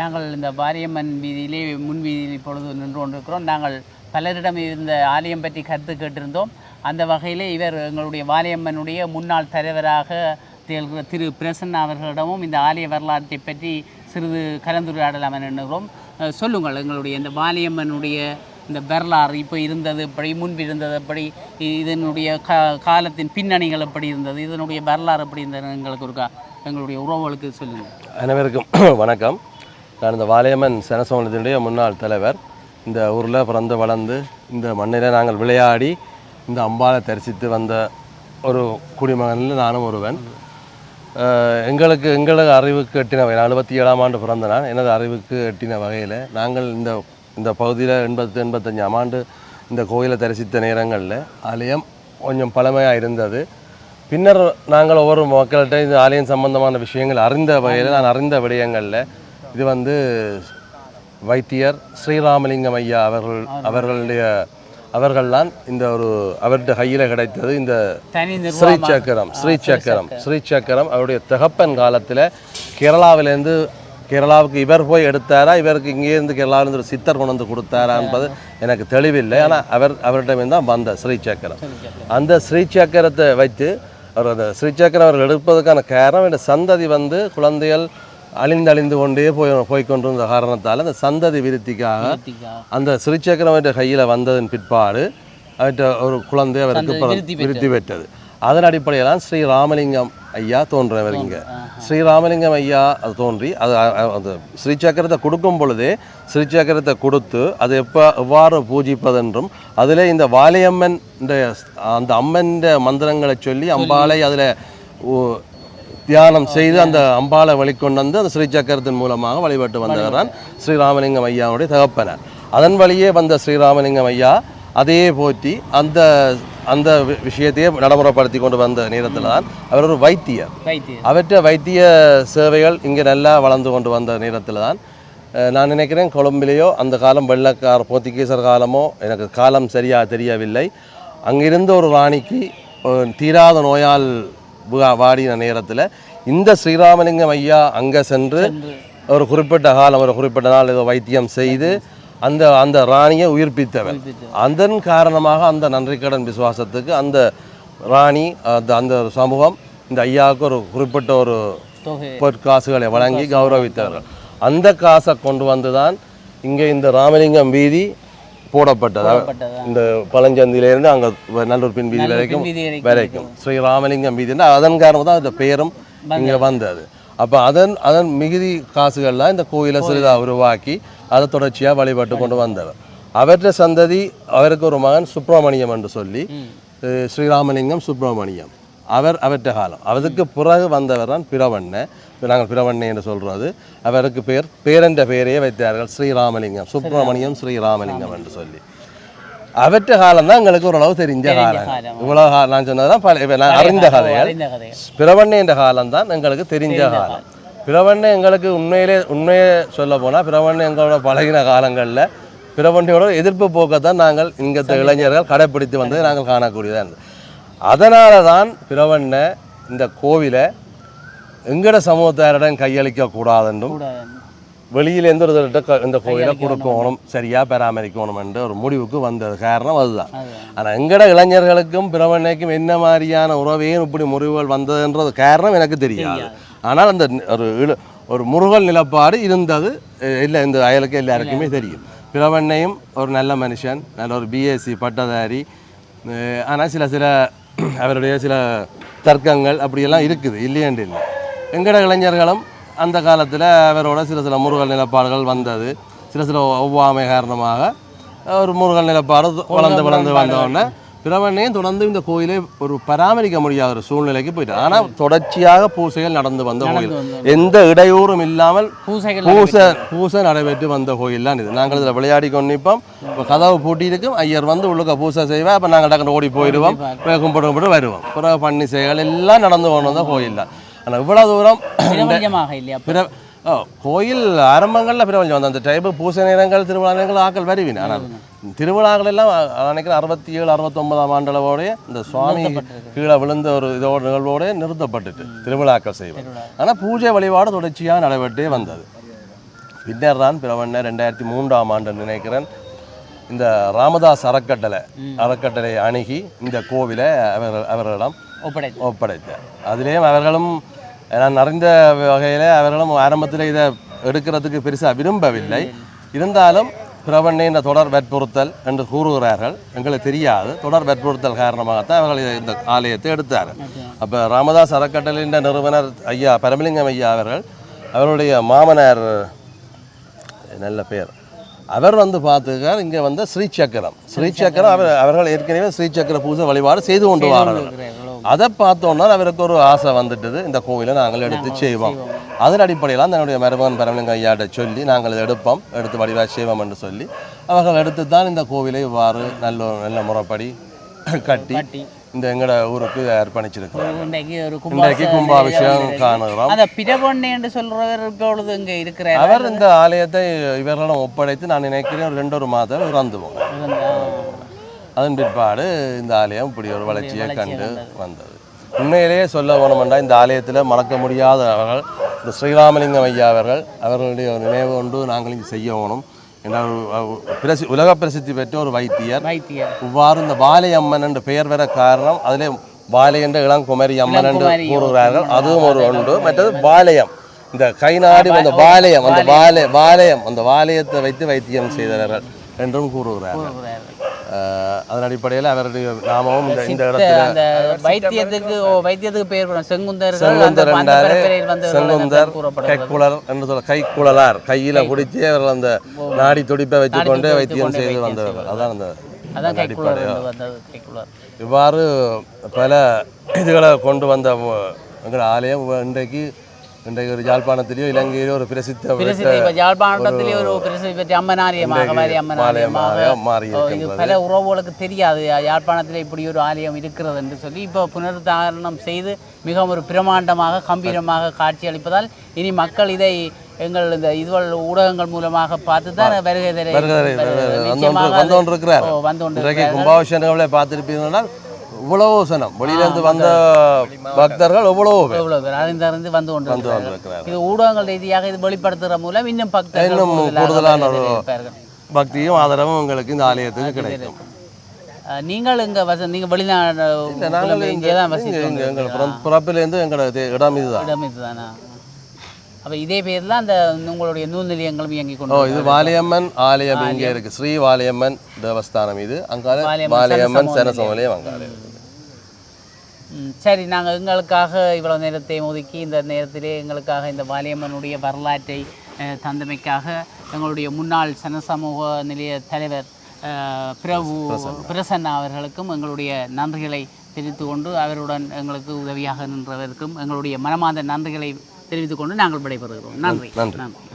நாங்கள் இந்த வாரியம்மன் வீதியிலே முன் வீதியில் இப்பொழுது நின்று கொண்டிருக்கிறோம். நாங்கள் பலரிடம் இருந்த ஆலயம் பற்றி கருத்து கேட்டிருந்தோம். அந்த வகையிலே இவர் எங்களுடைய வாலியம்மனுடைய முன்னாள் தலைவராக திகழ்கிற திரு பிரசன் அவர்களிடமும் இந்த ஆலய வரலாற்றை பற்றி சிறிது கலந்துரையாடலாம் என எண்ணுகிறோம். சொல்லுங்கள் எங்களுடைய இந்த வாலியம்மனுடைய இந்த வரலாறு இப்போ இருந்தது எப்படி முன்பு இருந்தது எப்படி இதனுடைய கா காலத்தின் பின்னணிகள் எப்படி இருந்தது இதனுடைய வரலாறு எப்படி இருந்தது எங்களுக்கு இருக்கா எங்களுடைய உறவுகளுக்கு சொல்லுங்கள். அனைவருக்கும் வணக்கம். நான் இந்த வாலியம்மன் சனசமூகத்தினுடைய முன்னாள் தலைவர். இந்த ஊரில் பிறந்து வளர்ந்து இந்த மண்ணில் நாங்கள் விளையாடி இந்த அம்பாளை தரிசித்து வந்த ஒரு குடிமகனில் நானும் ஒருவன். எங்களுக்கு எங்களது அறிவுக்கு எட்டின வகையில் அறுபத்தி ஏழாம் ஆண்டு பிறந்த நான் எனது அறிவுக்கு எட்டின வகையில் நாங்கள் இந்த இந்த பகுதியில் எண்பத்து எண்பத்தஞ்சாம் ஆண்டு இந்த கோயிலை தரிசித்த நேரங்களில் ஆலயம் கொஞ்சம் பழமையாக இருந்தது. பின்னர் நாங்கள் ஒவ்வொரு மக்கள்கிட்ட இந்த ஆலயம் சம்பந்தமான விஷயங்கள் அறிந்த வகையில் நான் அறிந்த விடயங்களில் இது வந்து வைத்தியர் ஸ்ரீராமலிங்கம் ஐயா அவர்கள் அவர்களுடைய அவர்கள்தான் இந்த ஒரு அவருடைய கையில் கிடைத்தது இந்த ஸ்ரீ சக்கரம் ஸ்ரீ சக்கரம் ஸ்ரீ சக்கரம் அவருடைய தகப்பன் காலத்தில் கேரளாவிலேருந்து கேரளாவுக்கு இவர் போய் எடுத்தாரா இவருக்கு இங்கேருந்து கேரளாவிலேருந்து ஒரு சித்தர் கொண்டு வந்து கொடுத்தாரா என்பது எனக்கு தெளிவில்லை. ஆனால் அவர் அவரிடமே தான் வந்த ஸ்ரீ சக்கரம் அந்த ஸ்ரீ சக்கரத்தை வைத்து அவர் அந்த ஸ்ரீ சக்கரம் அவர் எடுப்பதற்கான காரணம் இந்த சந்ததி வந்து குழந்தைகள் அழிந்து அழிந்து கொண்டே போய் போய் கொண்டிருந்த காரணத்தால் அந்த சந்ததி விருத்திக்காக அந்த ஸ்ரீசக்கரம் அவருடைய கையில் வந்ததன் பிற்பாடு அவர்கிட்ட ஒரு குழந்தை அவருக்கு விருத்தி பெற்றது. அதன் அடிப்படையில் தான் ஸ்ரீ ராமலிங்கம் ஐயா தோன்றவர் இங்கே. ஸ்ரீ ராமலிங்கம் ஐயா அது தோன்றி அது அ- அ- அந்த ஸ்ரீசக்கரத்தை கொடுக்கும் பொழுதே ஸ்ரீசக்கரத்தை கொடுத்து அது எப்போ எவ்வாறு பூஜிப்பதென்றும் அதில் இந்த வாலியம்மன் அந்த அம்மன் மந்திரங்களை சொல்லி அம்பாளை அதில் தியானம் செய்து அந்த அம்பாளை வழிகொண்டு வந்து அந்த ஸ்ரீசக்கரத்தின் மூலமாக வழிபட்டு வந்தவர் ஸ்ரீராமலிங்கம் ஐயாவுடைய தகப்பனர். அதன் வழியே வந்த ஸ்ரீராமலிங்கம் ஐயா அதையே போற்றி அந்த அந்த விஷயத்தையே நடைமுறைப்படுத்தி கொண்டு வந்த நேரத்தில் தான் அவர் ஒரு வைத்தியர். அவற்றை வைத்திய சேவைகள் இங்கே நல்லா வளர்ந்து கொண்டு வந்த நேரத்தில் தான் நான் நினைக்கிறேன் கொழும்பிலேயோ அந்த காலம் வெள்ளக்கார போர்த்துகீசர் காலமோ எனக்கு காலம் சரியாக தெரியவில்லை. அங்கிருந்த ஒரு ராணிக்கு தீராத நோயால் வாடின நேரத்தில் இந்த ஸ்ரீராமலிங்கம் ஐயா அங்கே சென்று ஒரு குறிப்பிட்ட காலம் ஒரு குறிப்பிட்ட நாள் ஏதோ வைத்தியம் செய்து அந்த அந்த ராணியை உயிர்ப்பித்தவர். அதன் காரணமாக அந்த நன்றிக்கடன் விசுவாசத்துக்கு அந்த ராணி அந்த அந்த சமூகம் இந்த ஐயாவுக்கு ஒரு குறிப்பிட்ட ஒரு பொற்காசுகளை வழங்கி கௌரவித்தார்கள். அந்த காசை கொண்டு வந்து தான் இங்கே இந்த ராமலிங்கம் வீதி போடப்பட்டது? இந்த பழஞ்சந்தியிலேருந்து அங்கே நல்லூர் பின் வீதி வரைக்கும் வரைக்கும் வரைக்கும். ஸ்ரீ ராமலிங்கம் வீதின்னா அதன் காரணமாக தான் இந்த பெயரும் இங்கே வந்தது. அப்போ அதன் அதன் மிகுதி காசுகள்லாம் இந்த கோயிலை சிறிதாக உருவாக்கி அதை தொடர்ச்சியாக வழிபட்டு கொண்டு வந்தவர். அவற்றை சந்ததி அவருக்கு ஒரு மகன் சுப்பிரமணியம் என்று சொல்லி ஸ்ரீராமலிங்கம் சுப்பிரமணியம். அவர் அவற்ற காலம். அதுக்கு பிறகு வந்தவர் தான் பிரவண்ண நாங்கள் பிரவண்ணை என்று சொல்றது. அவருக்கு பேர் பேரன்ற பெயரையே வைத்தார்கள் ஸ்ரீராமலிங்கம். சுப்பிரமணியம் ஸ்ரீராமலிங்கம் என்று சொல்லி. அவற்ற காலம் தான் எங்களுக்கு ஓரளவு தெரிஞ்ச காலம். இவ்வளவு காலம் நான் சொன்னதான் பல இப்ப நான் அறிந்த கதைகள். பிரவண்ணை என்ற காலம் தான் எங்களுக்கு தெரிஞ்ச காலம். பிரவண்ணை எங்களுக்கு உண்மையிலே உண்மையே சொல்ல போனால் பிரவண்ணை எங்களோட பழகின காலங்களில் பிரவண்ணையோட எதிர்ப்பு போக்கை தான் நாங்கள் இங்கத்த இளைஞர்கள் கடைப்பிடித்து வந்ததை நாங்கள் காணக்கூடியதாக இருந்தது. அதனால தான் பிரவண்ணை இந்த கோவிலை எங்கட சமூகத்தாரிடம் கையளிக்க கூடாதென்றும் கூடாது வெளியிலேருந்து ஒரு இந்த கோயிலை கொடுக்கணும் சரியா பராமரிக்கணும் என்ற ஒரு முடிவுக்கு வந்தது. காரணம் அதுதான். ஆனால் எங்கட இளைஞர்களுக்கும் பிரவண்ணைக்கும் என்ன மாதிரியான உறவையும் இப்படி முறிவுகள் வந்ததுன்றது காரணம் எனக்கு தெரியாது. ஆனால் அந்த ஒரு இழு- ஒரு முருகல் நிலப்பாடு இருந்தது. இல்லை இந்த அயலுக்கு எல்லாருக்குமே தெரியும். பிரவண்ணையும் ஒரு நல்ல மனுஷன் நல்ல ஒரு பிஎஸ்சி பட்டதாரி ஆனால் சில சில அவருடைய சில தர்க்கங்கள் அப்படியெல்லாம் இருக்குது. இல்லையென்று இல்லை. எங்கட இளைஞர்களும் அந்த காலத்தில் அவரோட சில சில முருகல் நிலப்பாடுகள் வந்தது. சில சில ஒவ்வாமை காரணமாக ஒரு முருகல் நிலப்பாடு வளர்ந்து வளர்ந்து வந்தோடனே பிரவண்ணையும் தொடர்ந்து இந்த கோயிலை ஒரு பராமரிக்க முடியாத ஒரு சூழ்நிலைக்கு போயிட்டு ஆனால் தொடர்ச்சியாக பூசைகள் நடந்து வந்த கோயில். எந்த இடையூறும் இல்லாமல் பூசை பூசை நடைபெற்று வந்த கோயில் தான் இது. நாங்கள் இதில் விளையாடி கொண்டு நிற்போம் இப்போ கதவு பூட்டி இருக்கும் ஐயர் வந்து உள்ளுக்க பூசை செய்வேன் அப்போ நாங்கள் டக்குனு ஓடி போயிடுவோம். போய் கும்பிட்டு கும்பிட்டு வருவோம். பிறகு பண்ணி செய்கள் எல்லாம் நடந்து கொண்டு வந்த கோயில் தான் ஆனால் இவ்வளோ தூரம் பிரபஞ்சமாக கோயில் ஆரம்பங்களில் பிரபஞ்சம் வந்து அந்த டைப்பு பூசை நேரங்கள் திருவிழா நேரங்கள் ஆக்கள் வருவின. ஆனால் திருவிழாக்கள் எல்லாம் நினைக்கிறேன் அறுபத்தி ஏழு அறுபத்தொன்பதாம் ஆண்டளவோடைய இந்த சுவாமி கீழே விழுந்த ஒரு இதோட நிகழ்வோட நிறுத்தப்பட்டுட்டு திருவிழாக்கள் செய்வது ஆனால் பூஜை வழிபாடு தொடர்ச்சியாக நடைபெற்றே வந்தது. பின்னர் தான் பிறவண்ண ரெண்டாயிரத்தி மூன்றாம் ஆண்டு நினைக்கிறேன் இந்த ராமதாஸ் அறக்கட்டளை அறக்கட்டளை அணுகி இந்த கோவிலை அவர் அவர்களிடம் ஒப்படை ஒப்படைத்தார். அதிலேயும் அவர்களும் நான் அறிந்த வகையில் அவர்களும் ஆரம்பத்தில் இதை எடுக்கிறதுக்கு பெருசாக விரும்பவில்லை. இருந்தாலும் பிரவண்ண தொடர் வற்புறுத்தல் என்று கூறுகிறார்கள். எங்களுக்கு தெரியாது. தொடர் வற்புறுத்தல் காரணமாகத்தான் அவர்கள் இதை- இந்த ஆலயத்தை எடுத்தார். அப்போ ராமதாஸ் அறக்கட்டளையின் நிறுவனர் ஐயா பரமலிங்கம் ஐயா அவர்கள் அவருடைய மாமனார் நல்ல பேர். அவர் வந்து பார்த்துக்கார் இங்கே வந்து ஸ்ரீசக்கரம். ஸ்ரீசக்கரம் அவர் அவர்கள் ஏற்கனவே ஸ்ரீசக்கர பூஜை வழிபாடு செய்து கொண்டு வரார்கள். அதை பார்த்தோன்னா அவருக்கு ஒரு ஆசை வந்துட்டது. இந்த கோவிலை நாங்கள் எடுத்து செய்வோம். அதன் அடிப்படையில் தன்னுடைய மருமகன் பரமலிங்க ஐயாட்ட சொல்லி நாங்கள் இதை எடுப்போம். எடுத்து வடிவாக செய்வோம் என்று சொல்லி அவர்கள் எடுத்து தான் இந்த கோவிலை இவ்வாறு நல்ல நல்ல முறைப்படி கட்டி. இந்த எங்களோட ஊருக்கு அர்ப்பணிச்சிருக்கிறோம் இன்றைக்கு கும்பாபிஷேகம் காணுகிறோம். அந்த என்று இங்க அவர் இந்த ஆலயத்தை இவர்களிடம் ஒப்படைத்து நான் நினைக்கிறேன் ஒரு ரெண்டு ஒரு மாதம் இறந்து போனார் அதன் பிற்பாடு இந்த ஆலயம் இப்படி ஒரு வளர்ச்சியை கண்டு வந்தது. உண்மையிலேயே சொல்ல வேணுமெண்டா இந்த ஆலயத்தில் மறக்க முடியாத அவர்கள் இந்த ஸ்ரீராமலிங்கம் ஐயா அவர்கள் அவர்களுடைய ஒரு நினைவு கொண்டு நாங்கள் இங்கே செய்ய வேணும் என்ற பிரசி உலக பிரசித்தி பெற்ற ஒரு வைத்தியர். இவ்வாறு இந்த வாழையம்மன் என்று பெயர் வர காரணம் அதிலே வாழை என்ற இளங்குமரி அம்மன் என்று கூறுகிறார்கள். அதுவும் ஒரு ஒன்று மற்றது வாழையம் இந்த கை நாடி வந்த வாழையம் அந்த வாழை வாழையம் அந்த வாழையத்தை வைத்து வைத்தியம் செய்தவர்கள். என்றும். அஹ், அதன் அடிப்படையில் அவருடைய நாமமும் இந்த இடத்துல வைத்தியத்துக்கு வைத்தியத்துக்கு பெயர் செங்குந்தர் செங்குந்தர் கூறப்படுகிறது. கைக்குழல் என்று சொல்ல கைக்குழலார். கையில பிடிச்சி அவர்கள் அந்த நாடி துடிப்பை துடிப்பை வைத்தியம் செய்து வந்தவர்கள். அதான் அந்த இவ்வாறு பல இதுகளை கொண்டு வந்த எங்கள் ஆலயம் இன்றைக்கு இன்றைக்கு ஒரு யாழ்ப்பாணத்திலேயோ இலங்கையிலோ ஒரு பிரசித்த பிரசித்தி இப்ப யாழ்ப்பாணத்திலே ஒரு பிரசித்தி பெற்ற அம்மனாரியமாக மாறி அம்மனாரியமாக இது பல உறவுகளுக்கு தெரியாது. யாழ்ப்பாணத்தில் இப்படி ஒரு ஆலயம் இருக்கிறது என்று சொல்லி இப்போ புனருத்தாரணம் செய்து மிகவும் ஒரு பிரமாண்டமாக கம்பீரமாக காட்சி அளிப்பதால் இனி மக்கள் இதை எங்கள் இந்த இதுவள் ஊடகங்கள் மூலமாக பார்த்து தான் வருகை வருகை வந்து கொண்டிருக்கிறார். வந்து கொண்டு இன்றைக்கு கும்பாபிஷேகங்களை பார்த்துருப்பீங்கன்னா இவ்வளவு சனம் வெளியிலிருந்து வந்த பக்தர்கள் எவ்வளவோ பேர். எவ்வளவு பேர். அறிந்தறிந்து வந்து கொண்டு வந்து இது ஊடகங்கள் ரீதியாக இது வெளிப்படுத்துகிற மூலம் இன்னும் பக்தர்கள் இன்னும் கூடுதலான ஒரு. பக்தியும் ஆதரவும் உங்களுக்கு இந்த ஆலயத்துக்கு கிடைக்கும். நீங்கள் இங்க வச நீங்கள் வெளிநாடு நாங்கள் இங்கே தான் இங்க எங்கள் பிறப்பிலேருந்து எங்களோட இடம் இதுதான். இடம் இதுதானா அப்போ இதே பேர் தான் அந்த உங்களுடைய நூல் நிலையங்களும் இயங்கி ஓ கொண்டு இது வாலியம்மன் ஆலயம் இங்கே இருக்கு. ஸ்ரீ வாலியம்மன் தேவஸ்தானம் இது. அங்கால வாலியம்மன் சனசமலையும் அங்கால இருக்குது ம், சரி நாங்கள் எங்களுக்காக இவ்வளவு நேரத்தை ஒதுக்கி இந்த நேரத்திலே எங்களுக்காக இந்த வாலியம்மனுடைய வரலாற்றை தந்தமைக்காக எங்களுடைய முன்னாள் சனசமூக நிலைய தலைவர் பிரபு பிரசன்னா. அவர்களுக்கும் எங்களுடைய நன்றிகளை தெரிவித்துக் கொண்டு அவருடன் எங்களுக்கு உதவியாக நின்றவருக்கும் எங்களுடைய மனமார்ந்த நன்றிகளை தெரிவித்துக் கொண்டு நாங்கள் விடைபெறுகிறோம். நன்றி. நன்றி.